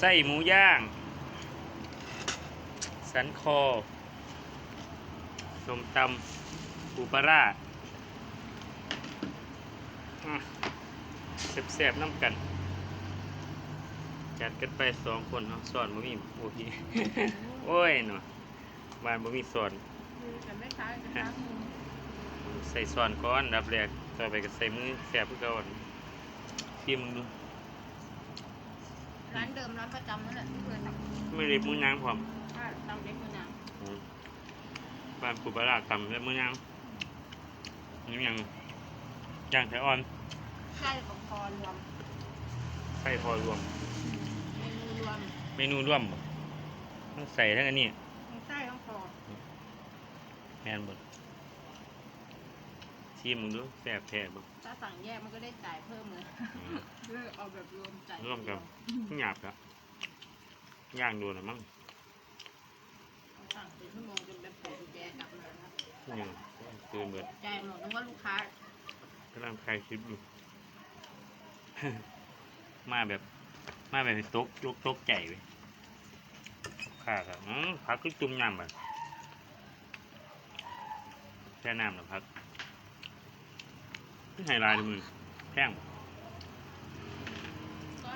ไส้หมูย่าง สันคอส้มตำปูปลาร่าอะแซ่บๆน้ำกัน จัดกันไปสองคนเนาะสอนบ่มีโอ้พี่โอ้ยเนาะบ้านบ่มีสอนคือจะไม่ค้าจะค้ามือใส่สอนก่อนอันดับแรกต่อไปก็ใส่มือแสบเพื่อก่อนชิมดูร้านเดิ มร้านประจำนั่นแหละที่เคยทำไม่ได้มือนางพร้อมข้าวตำเล็กมะนาวอืมบ้านปูปลาร้าตำแล้วมือนางนี่ยังย่างไทอ่อนไส้ของคอรวมไส้พอรวม เมนูรวม เมนูร่วมบ่ต้องใส่ทั้งอันนี้ทั้งไส้ทั้งคอแมนหมด ชิมมึงดูแสบแท้บ่ถ้าสั่งแยกมันก็ได้จ่ายเพิ่มเลยอืมเลือกเอาแบบรวมจ่ายร่วมกันหยาบครับย่างโดนหรือมั้งสั่งเป็นชั่วโมงจนแบบปวดกุญแจกลับมาครับยังตื่นเบิดจ่ายหมดนึกว่าลูกค้ากำลังถ่ายคลิปอยู่มาแบบ มาแบบตกยกตกใจเว้ยข้าครับอืมพักก็จุ่มน้ำแบบแช่น้ำหรอพัก ไม่ให้ลายเลยมึงแพงบ่ก็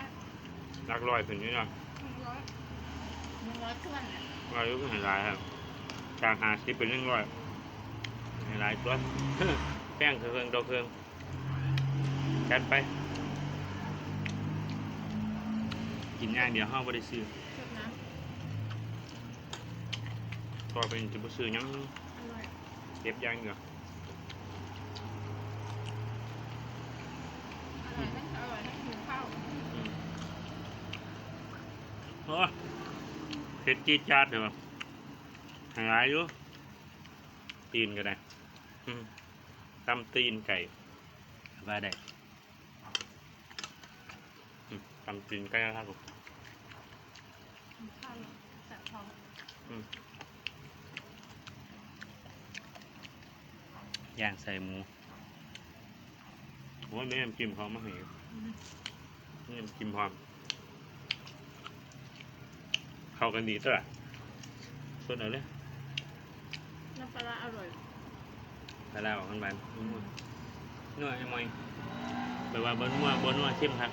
รักร้อยขึ้นนี่เนาะหนึ่งร้อยหนึ่งร้อยถ้วนอะร้อยก็ให้ลายครับจากหาสิบเป็นหนึ่งร้อยให้ลายตัว แป้งเครื่องดอกเครื่องจัดไป กินอย่างเดียวห้าบริซื้อชุดน้ต่อไปจะบซื้อหยังำอร่อย เก็บอย่างเดียว อร่อยนั่นอร่อยนั่นหิวข้าว อืมโอ้เผ็ดจี๊ดจ๊าดเดี๋ยวหายอยู่ ตีนก็ได้อืมตำตีนไก่ว่าได้อืมตำตีนไก่ครับผมหิวข้าวแสบท้องย่างใส่หมูโอ้ยไม่ยำจิ้มเขามาให้อืมไม่ยำจิ้มพร้อม เข้ากันดีตละสดเอาเลยน้ำปลาร้าอร่อยไปแล้วข้างบ้านนัวนัวไอ้มอยแบบว่าบนนัวบนนัวเข้มครับ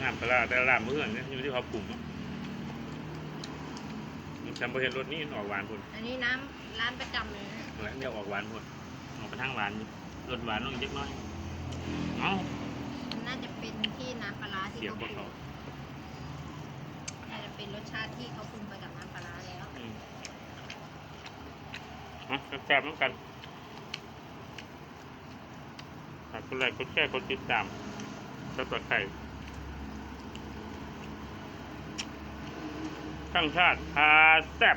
น้ำปลาร้าแต่ละร้านเพื่อนเนี่ยอยู่ที่เขาปรุงเนาะมันจำบ่เห็นรสนี้ออกหวานพุ่นอันนี้น้ำร้านประจำเลยนะแล้วเดี๋ยวออกหวานพุ่นออกไปทางหวานอยู่รสหวานลงอีกเล็กน้อย เอ้ามันน่าจะเป็นที่น้ำปลาร้าที่เสียบเขาพวกปรุเขางน่าจะเป็นรสชาติที่เขาปรุงไปกับน้ำปลาร้าแล้ว อืมฮะแซ่บๆเหมือนกันฝากกดไลค์กดแชร์กดติดตามกดติดไข่ทั้งชาติพาแซ่บ